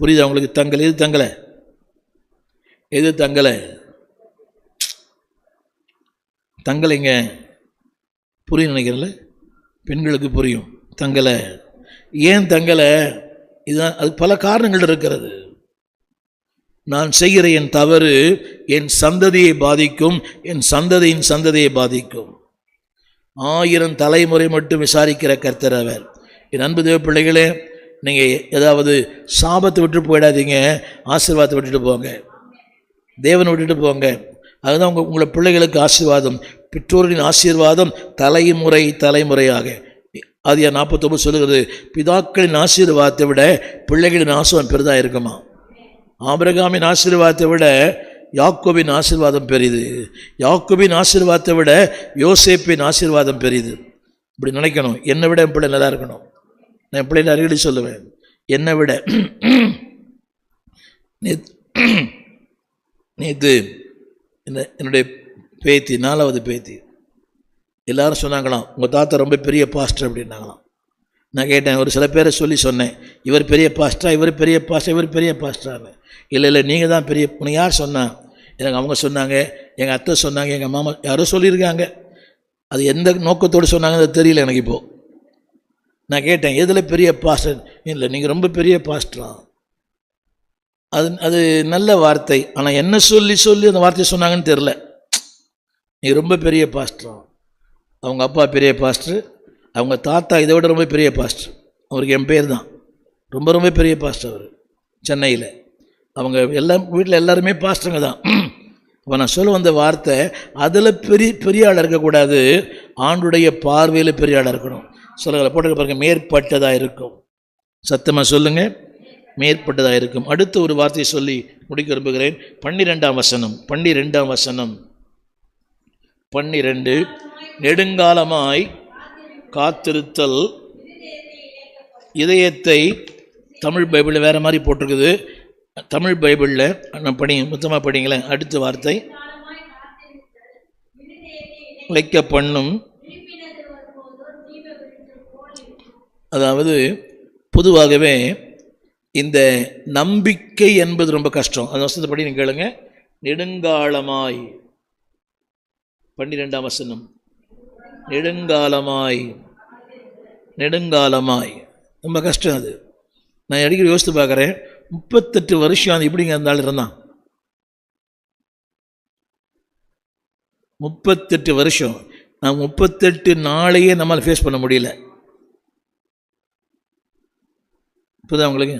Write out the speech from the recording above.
புரியுது உங்களுக்கு? தங்கல். எது தங்கலை? எது தங்கலை? தங்கலைங்க. புரியும் நினைக்கிறல பெண்களுக்கு புரியும். தங்கலை. ஏன் தங்கலை? இதுதான் அது பல காரணங்கள் இருக்கிறது. நான் செய்கிற என் தவறு என் சந்ததியை பாதிக்கும் என் சந்ததியின் சந்ததியை பாதிக்கும். ஆயிரம் தலைமுறை மட்டும் விசாரிக்கிற கர்த்தர் அவர். என் அன்பு தேவ பிள்ளைகளே நீங்கள் ஏதாவது சாபத்தை விட்டு போயிடாதீங்க ஆசீர்வாதத்தை விட்டுட்டு போங்க. தேவனை விட்டுட்டு போங்க. அதுதான் உங்கள் உங்களை பிள்ளைகளுக்கு ஆசீர்வாதம். பெற்றோரின் ஆசீர்வாதம் தலைமுறை தலைமுறையாக. அது என் நாற்பத்தொம்பது சொல்லுகிறது பிதாக்களின் ஆசீர்வாதத்தை விட பிள்ளைகளின் ஆசீர்வாதம் பெரிதாக இருக்குமா? ஆபிரகாமின் ஆசீர்வாதத்தை விட யாக்கோபின் ஆசீர்வாதம் பெரிது. யாக்கோபின் ஆசீர்வாதத்தை விட யோசேப்பின் ஆசீர்வாதம் பெரிது. இப்படி நினைக்கணும். என்னை விட என் பிள்ளை நல்லா இருக்கணும். நான் என் அருகடி சொல்லுவேன். என்னை விட நேற்று என்ன என்னுடைய பேத்தி நாலாவது பேத்தி. எல்லாரும் சொன்னாங்களாம் உங்கள் தாத்தா ரொம்ப பெரிய பாஸ்டர் அப்படின்னாங்களாம். நான் கேட்டேன் ஒரு சில பேரை சொல்லி சொன்னேன் இவர் பெரிய பாஸ்டரா இவர் பெரிய பாஸ்டர் இவர் பெரிய பாஸ்டரான்னு இல்லை இல்லை நீங்கள் தான் பெரிய உனக்கு யார் சொன்னான் எனக்கு அவங்க சொன்னாங்க எங்கள் அத்தை சொன்னாங்க எங்கள் மாமா யாரோ சொல்லியிருக்காங்க. அது எந்த நோக்கத்தோடு சொன்னாங்கன்னு தெரியல எனக்கு இப்போது நான் கேட்டேன் எதில் பெரிய பாஸ்டர் இல்லை நீங்கள் ரொம்ப பெரிய பாஸ்டரா அது அது நல்ல வார்த்தை. ஆனால் என்ன சொல்லி சொல்லி அந்த வார்த்தையை சொன்னாங்கன்னு தெரில நீ ரொம்ப பெரிய பாஸ்டரா அவங்க அப்பா பெரிய பாஸ்டர் அவங்க தாத்தா இதை விட ரொம்ப பெரிய பாஸ்டர் அவருக்கு என் பேர் தான். ரொம்ப ரொம்ப பெரிய பாஸ்டர் அவர் சென்னையில். அவங்க எல்லாம் வீட்டில் எல்லாருமே பாஸ்டருங்க தான். இப்போ நான் சொல்ல வந்த வார்த்தை அதில் பெரிய பெரிய ஆளாக இருக்கக்கூடாது. ஆண்டுடைய பார்வையில் பெரிய ஆளாக இருக்கணும். சொல்லுங்கள் போட்டு பாருங்க மேற்பட்டதாக இருக்கும். சத்தமாக சொல்லுங்கள் மேற்பட்டதாக இருக்கும். அடுத்த ஒரு வார்த்தையை சொல்லி முடிக்க விரும்புகிறேன். பன்னிரெண்டாம் வசனம் பன்னிரெண்டாம் வசனம். பன்னிரெண்டு நெடுங்காலமாய் காத்திருத்தல். இதயத்தை தமிழ் பைபிளில் வேறு மாதிரி போட்டிருக்குது. தமிழ் பைபிளில் நான் படி மொத்தமாக படிங்களேன். அடுத்த வார்த்தை. வைக்க பண்ணும் அதாவது பொதுவாகவே இந்த நம்பிக்கை என்பது ரொம்ப கஷ்டம். அந்த வசனத்தைப்படி நீங்கள் கேளுங்க. நெடுங்காலமாய். பன்னிரெண்டாம் வசனம். நெடுங்காலமாய். நெடுங்காலமாய். ரொம்ப கஷ்டம் அது. நான் அடிக்கடி யோசித்து பார்க்குறேன். முப்பத்தெட்டு வருஷம் அது எப்படிங்க இருந்தாலும் இருந்தான்? முப்பத்தெட்டு வருஷம். நான் முப்பத்தெட்டு நாளையே நம்மளால் ஃபேஸ் பண்ண முடியல. இப்போதான் உங்களுக்கு